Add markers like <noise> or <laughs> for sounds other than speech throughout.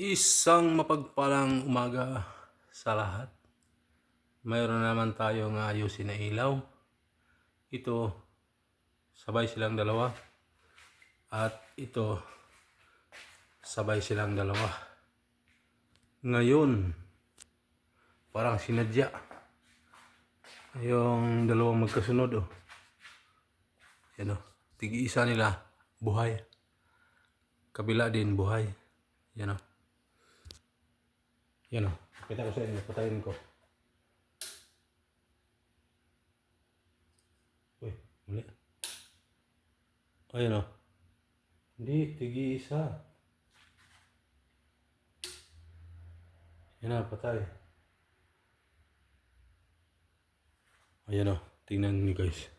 Isang mapagpalang umaga sa lahat. Mayroon naman tayong ayusin na ilaw. Ito, sabay silang dalawa. At ito, sabay silang dalawa. Ngayon, parang sinadya. Yung dalawang magkasunod, oh. Yan, oh. Tigi-isa nila, buhay. Kabila din, buhay. Yan, oh. Yan o. Kita ko sa inyo. Patayin ko. Uy, muli. Ayan o. Hindi, tigi isa. Yan na, patay. Ayan o. Tingnan niyo guys.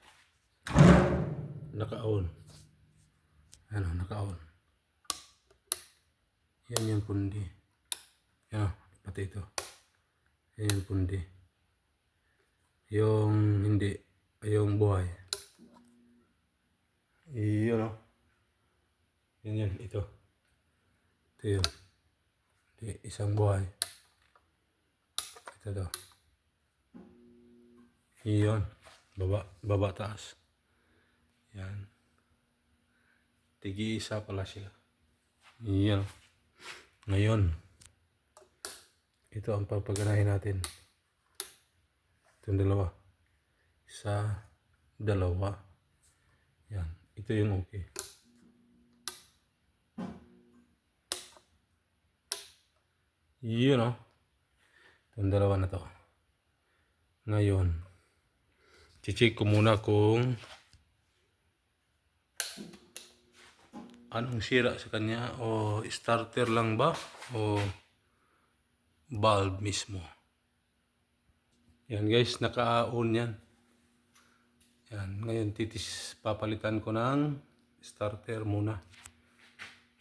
Naka-on. Ayan o, naka-on. Yan yung pundi. Yan o. Pati ito. Yan yung pundi. Yung hindi. Yung buhay. Yun o. Yan yan. Ito. Ito yun. Hindi, isang buhay. Ito to. Yun. Baba, baba taas. Yan. Tigi isa pala sila. Yan. Ngayon. Ito ang papaganahin natin. Itong dalawa. Isa, dalawa. Yan. Ito yung okay. Yun o. Itong dalawa na to. Ngayon, chichik ko muna kung anong sira sa kanya o starter lang ba o bulb mismo. Yan guys, naka-on yan. Yan, ngayon titis papalitan ko ng starter muna.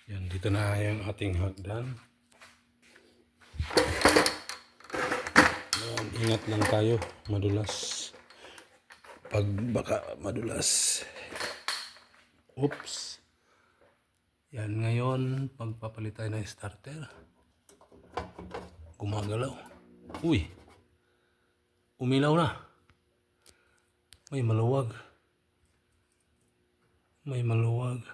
Yan, dito na yung ating hagdan. Yan, ingat lang tayo, madulas. Pag baka madulas. Oops. Yan, ngayon, pagpapalit tayo ng starter gumagalaw. Uy, umilaw na. May maluwag. May maluwag.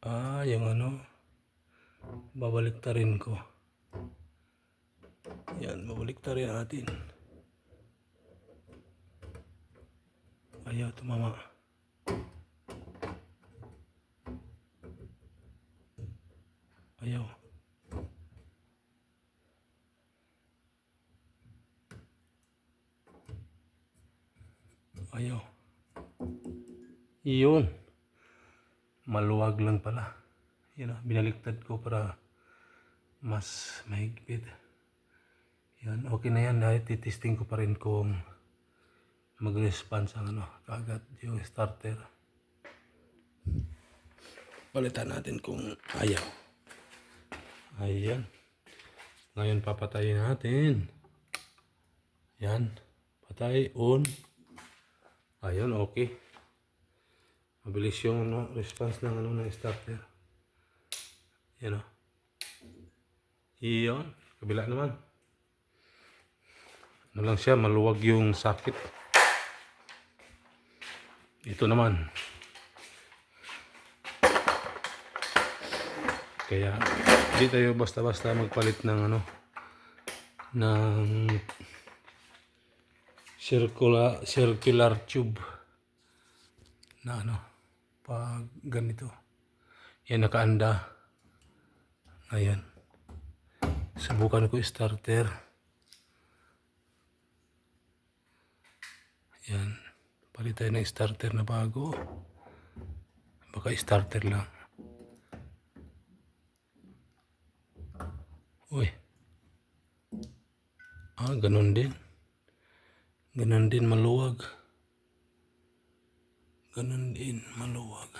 Ah, yung ano, babalik ta rin ko. Yan, babalik ta rin natin. Ayaw tumama. Ayaw. Ayaw. Iyon. Maluwag lang pala. Yan o, binaliktad ko para mas mahigpit. Yan, okay na yan. Dahil titesting ko pa rin kung mag-response ang ano, kagat yung starter. Palitan natin kung ayaw. Ayan. Ngayon papatayin natin. Yan. Patay. On. Ayun, okay. Mabilis yung ano, response ng ano ng starter. Yan o. Iyon. Kabila naman. Ano lang siya, maluwag yung sakit. Ito naman. Kaya hindi tayo basta-basta magpalit ng ano ng circular circular tube na ano pag ganito. Yan nakaanda. Ayan. Subukan ko starter. Yan. Palit tayo ng starter na bago. Baka starter lang. Uy. Ah, ganun din. Ganun din maluwag. Ganun din maluwag.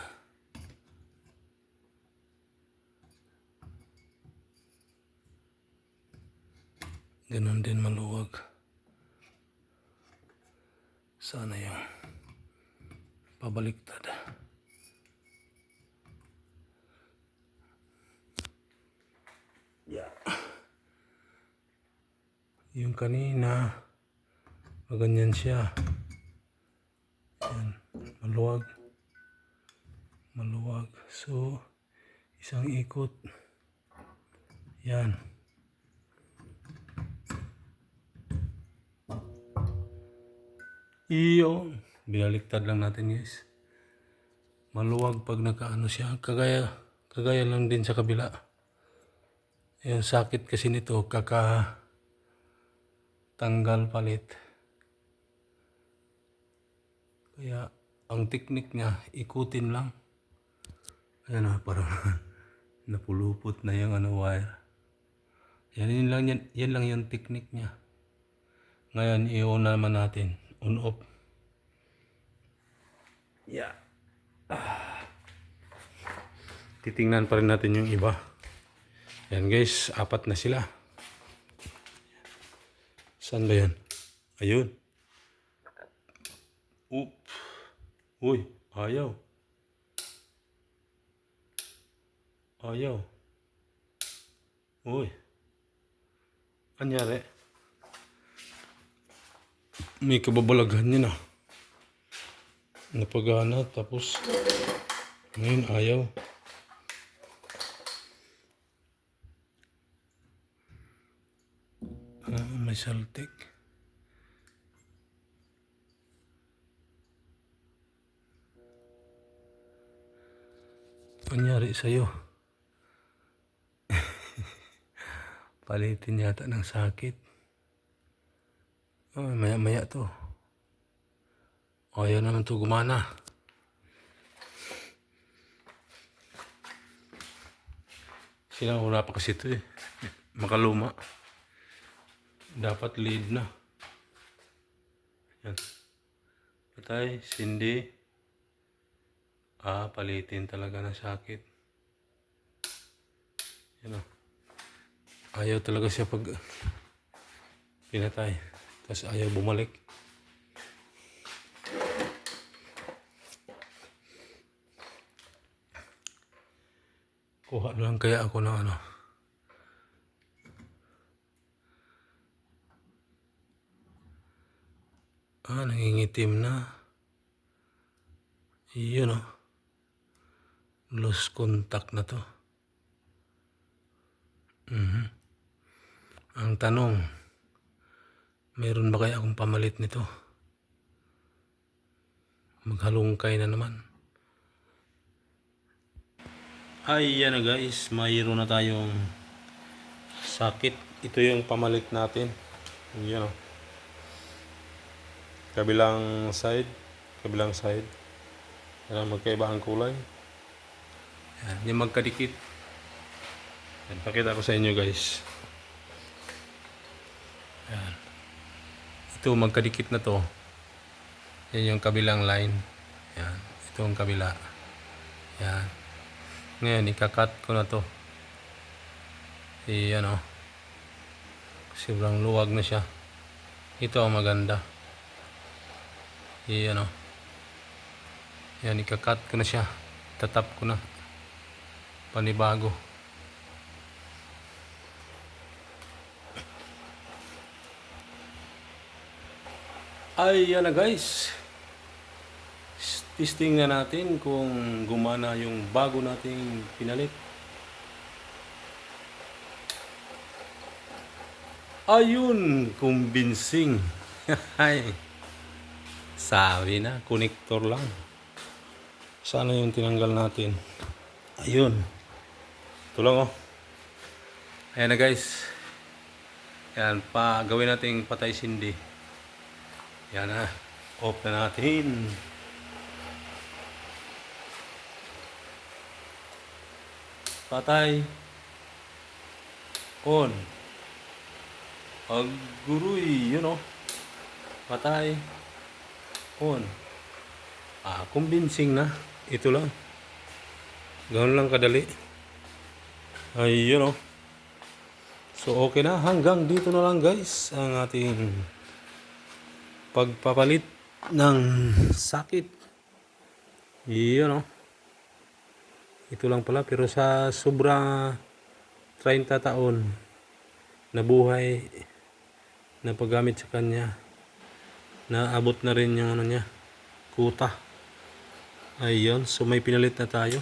Ganun din maluwag. Sana yung pabaliktad. Yung kanina, maganyan siya. Yan, maluwag. Maluwag. So, isang ikot. Yan. Iyo. Binaliktad lang natin guys. Maluwag pag nakaano siya. Kagaya, kagaya lang din sa kabila. Yung sakit kasi nito, kaka tanggal palit. Kaya, ang teknik niya, ikutin lang. Ayan na, parang <laughs> napulupot na yung ano wire. Yan, yun lang, yan, yan lang yung teknik niya. Ngayon, i-on naman natin. On off. Yeah. Ah. Titingnan pa rin natin yung iba. Yan guys, apat na sila. Saan ba yan? Ayun. Oop. Uy, ayaw. Ayaw. Uy. Anyari? May kababalaghan yun ah. Napagana tapos ngayon ayaw. Ah, may saltik. Panyari sa'yo. <laughs> Palitin yata ng sakit. Oh, maya maya to. Ayaw naman to gumana. Sinauna pa kasi ito eh. Makaluma. Dapat lead na. Yan. Patay, sindi. Ah, palitin talaga ng sakit. Yan o. Ayaw talaga siya pag pinatay. Tapos ayaw bumalik. Kuha lang kaya ako ng ano. Ah, nangingitim na. Yun oh. Lost contact na to. Mhm. Ang tanong, meron ba kaya akong pamalit nito? Maghalungkay na naman. Ay, yan na guys. Mayroon na tayong sakit. Ito yung pamalit natin. Yan o. Kabilang side. Kabilang side. Yan, magkaiba ang kulay. Yan, yung magkadikit. Yan, pakita ko sa inyo guys. Yan. Ito, magkadikit na to. Yan yung kabilang line. Yan. Ito ang kabila. Yan. Ngayon, ikakat ko na to. Iyan o. Sobrang luwag na siya. Ito ang maganda. Iyan o. Yan, ikakat ko na siya. Tatap ko na. Panibago. Ay, yan na guys. Testing na natin kung gumana yung bago nating pinalit. Ayun, convincing. <laughs> Ay. Sabi na, connector lang. Sana yung tinanggal natin. Ayun. Ito lang oh. Ayan na guys. Yan, pa gawin nating patay sindi. Yan na. Off na natin. Patay. On. Aguruy, yun oh. Patay. On. Ah, convincing na. Ito lang. Ganoon lang kadali. Ay, yun oh. So, okay na. Hanggang dito na lang guys ang ating pagpapalit ng sakit. Yun oh. Ito lang pala pero sa sobra 30 taon na buhay na paggamit sa kanya. Naabot na rin yung ano niya, kuta. Ayun, so may pinalit na tayo.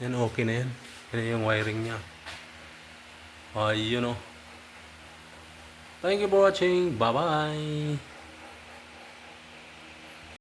Yan, okay na yan. Yan yung wiring niya. Ayun oh. Thank you for watching. Bye-bye.